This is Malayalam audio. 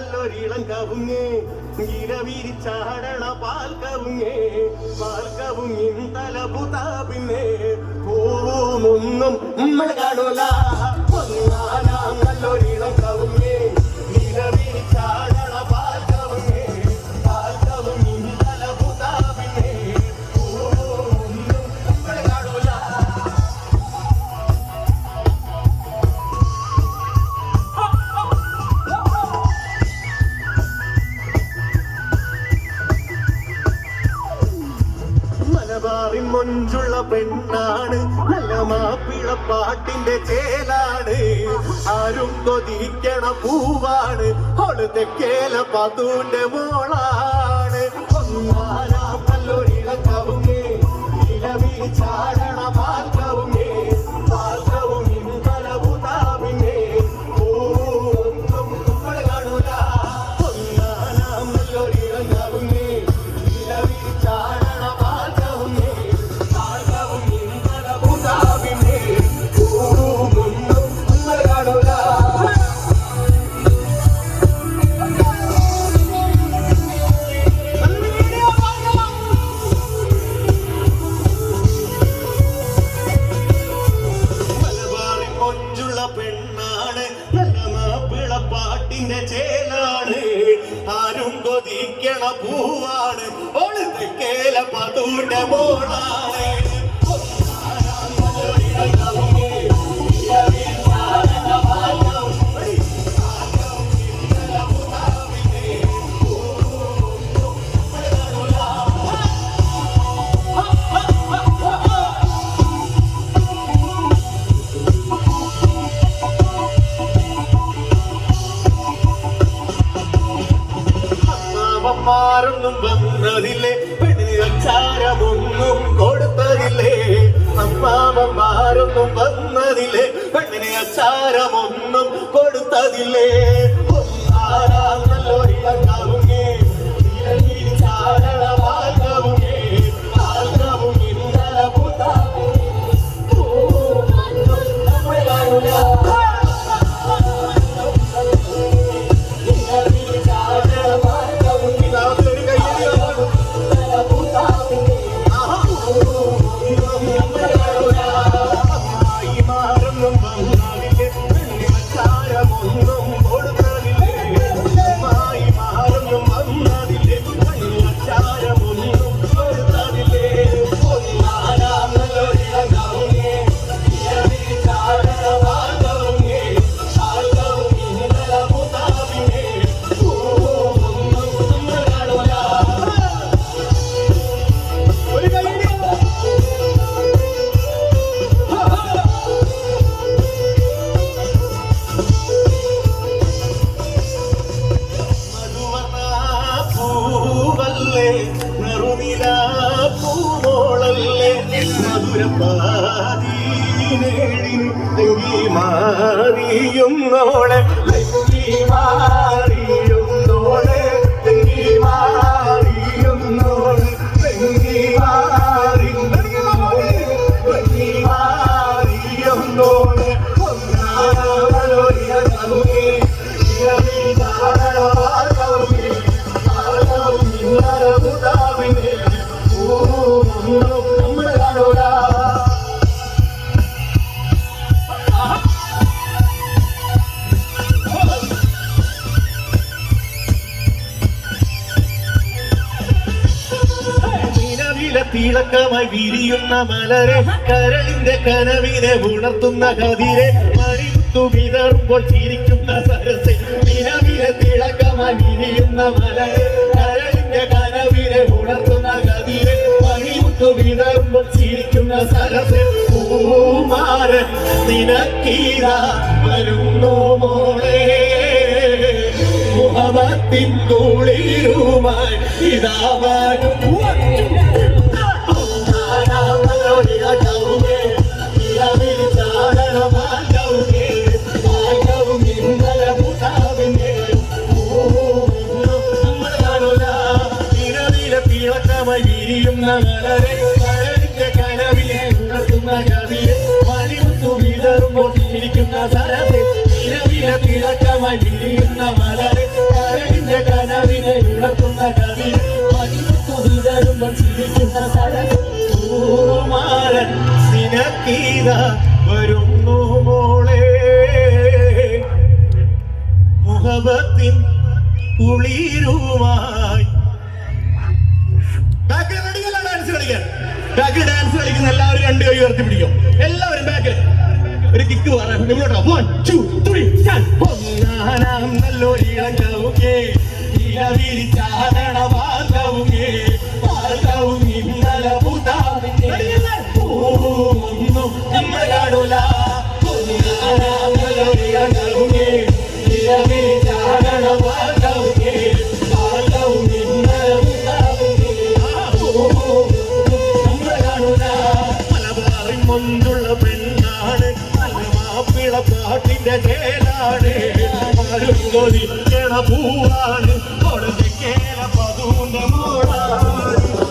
നല്ലൊരിളം കവുങ്ങേ ഇരവിരിച്ചാടണ പാൽ കവുങ്ങേ പാൽ കവുങ്ങിൻ തലപുതാ പിന്നെ. പോവുമൊന്നും നമ്മൾ കാണൂല. മലബാറിൻ മൊഞ്ചുള്ള പെണ്ണാണ്. നല്ല മാപ്പിള പാട്ടിന്റെ ചേലാണ്. ആരും കൊതിക്കണ പൂവാണ്. അവൾ കേല പതുവിന്റെ മോളാണ്. ഒന്നാരാ നല്ലൊരിള കവുങ്ങേ ഇലവിൽ ആരും കൊതിക്കണ പൂവാണ്. ഓൾ തെക്കേല പതൂന്റെ മോളാണ് അമ്മാവന്മാരൊന്നും വന്നതില്ലേ? പെണ്ണിനൊന്നും കൊടുത്തതില്ലേ? അമ്മാവന്മാരൊന്നും വന്നതില്ലേ? പെണ്ണിന് അച്ചാരമൊന്നും കൊടുത്തതില്ലേ? തെങ്ങി മാറിയുന്നോളെ തെങ്ങി മാറിയുന്നോളെ തെങ്ങി മാറിയുന്നോളെ തെങ്ങി മാറി തെങ്ങി നിലവിലെ തിളക്കമായി വിരിയുന്ന മലരെ കരളിന്റെ കനവിനെ ഉണർത്തുന്ന കതിരെ മണിമുത്തു വിതറുമ്പോൾ ചിരിക്കുന്ന സരസെ നിലവിലെ തിളക്കമായി വിരിയുന്ന മലരെ കരളിന്റെ കനവിനെ ഉണർത്തുന്ന കതിരെ മണിമുത്തു വിതറുമ്പോൾ ചിരിക്കുന്ന സരസെ പൂമാരൻ നിനക്കീര വരുന്നു മോളെ. മുഹമ്മത്തിൻ തുളിരുമായി ഇതാ തിളക്കമായി വിരിയുന്ന മലരെ കരടിന്റെ കനവിനെ ഉണർത്തുന്ന കവി മഞ്ഞു തുതരുമ്പോൾ ചിരിക്കുന്ന സ്ഥലം നിലവിലെ തിളക്കമായി വിരിയുന്ന മലരെ കരളിന്റെ പൂമാരൻ സിനക്കീത വരുന്നു മോളെ. മുഹബത്തിൻ കുളിരുമായി ഡാൻസ് കളിക്കാൻ? ബാക്കിൽ ഡാൻസ് കളിക്കുന്ന എല്ലാവരും രണ്ട് കൈ ഉയർത്തി പിടിക്കും. എല്ലാവരും ബാക്കിൽ. ഒരു കിക്ക് പറയാം ഇവിടോട്ടോ വൺ ടു ത്രീ ഒന്നാനാം നല്ലൊരിളം കവുകേ ഇലവിരിച്ചാടണ വാതവുകേ കൊണ്ടുള്ള പെണ്ണാണ് മാപ്പിള പാട്ടിന്റെ ചേലാണ് പൂവാണ് കൊടുത്തേക്കേല പതുവിന്റെ മോളാണ്